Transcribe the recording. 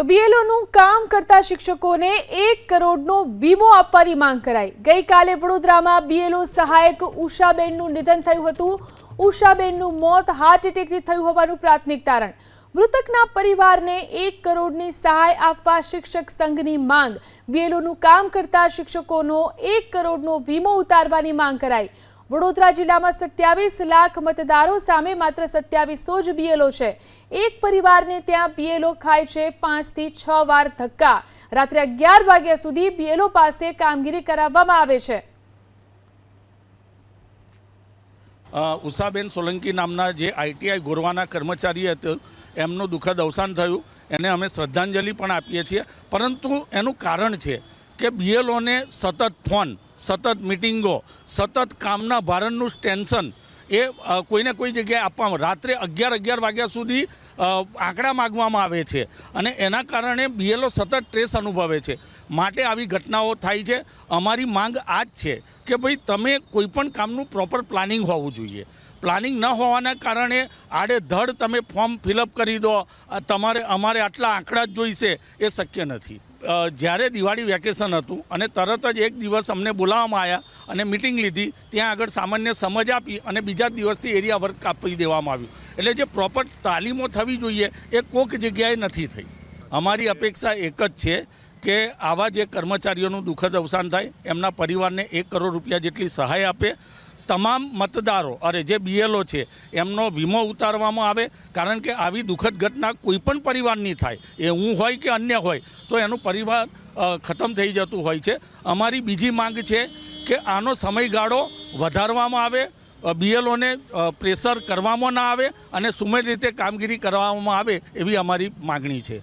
તો બીએલઓનું કામ કરતા શિક્ષકોને એક કરોડનો વીમો આપવાની માંગ કરાઈ. ગઈકાલે વડોદરામાં બીએલઓ સહાયક ઉષાબેનનું નિધન થયું હતું. ઉષાબેનનું મોત હાર્ટ એટેકથી થયું હોવાનું પ્રાથમિક તારણ. મૃતકના પરિવારને એક કરોડની સહાય આપવા શિક્ષક સંઘની માંગ. બીએલઓનું કામ કરતા શિક્ષકોનો એક કરોડનો વીમો ઉતારવાની માંગ કરાઈ. વડોદરા જિલ્લામાં સત્યાવીસ લાખ મતદારો સામે માત્ર સત્યાવીસો જ બીએલઓ છે. એક પરિવારને ત્યાં બીએલઓ ખાય છે પાંચથી છ વાર ધક્કા. રાત્રે અગિયાર વાગ્યા સુધી બીએલઓ પાસે કામગીરી કરાવવામાં આવે છે. ઉષાબેન સોલંકી નામના જે આઈટીઆઈ ગોરવાના કર્મચારી હતો, એમનું દુઃખદ અવસાન થયું. એને અમે શ્રદ્ધાંજલિ પણ આપીએ છીએ. પરંતુ એનું કારણ છે કે બીએલઓને સતત ફોન, સતત મિટિંગો, સતત કામના ભારણનું ટેન્શન એ કોઈને કોઈ જગ્યાએ આપવામાં રાત્રે અગિયાર અગિયાર વાગ્યા સુધી આંકડા માગવામાં આવે છે અને એના કારણે બીએલઓ સતત ટ્રેસ અનુભવે છે. માટે આવી ઘટનાઓ થાય છે. અમારી માંગ આ જ છે કે ભાઈ તમે કોઈપણ કામનું પ્રોપર પ્લાનિંગ હોવું જોઈએ. પ્લાનિંગ ન હોવાના કારણે આડેધડ તમે ફોર્મ ફિલઅપ કરી દો. તમારે અમારે આટલા આંકડા જ જોઈશે એ શક્ય નથી. જ્યારે દિવાળી વેકેશન હતું અને તરત જ એક દિવસ અમને બોલાવવામાં આવ્યા અને મિટિંગ લીધી, ત્યાં આગળ સામાન્ય સમજ આપી અને બીજા દિવસથી એરિયા વર્ક આપી દેવામાં આવ્યું. એટલે જે પ્રોપર તાલીમો થવી જોઈએ એ કોઈક જગ્યાએ નથી થઈ. અમારી અપેક્ષા એક જ છે કે આવા જે કર્મચારીઓનું દુઃખદ અવસાન થાય, એમના પરિવારને એક કરોડ રૂપિયા જેટલી સહાય આપે તમામ મતદારો, અરે જે બીએલઓ છે, એમનો વીમો ઉતારવામાં આવે, કારણ કે આવી દુઃખદ ઘટના કોઈપણ પરિવારની થાય, એ હું હોય કે અન્ય હોય, તો એનું પરિવાર ખતમ થઈ જતું હોય છે. અમારી બીજી માંગ છે કે આનો સમયગાળો વધારવામાં આવે બીએલઓને પ્રેશર કરવામાં ના આવે અને સુમેળ રીતે કામગીરી કરવામાં આવે એવી અમારી માગણી છે.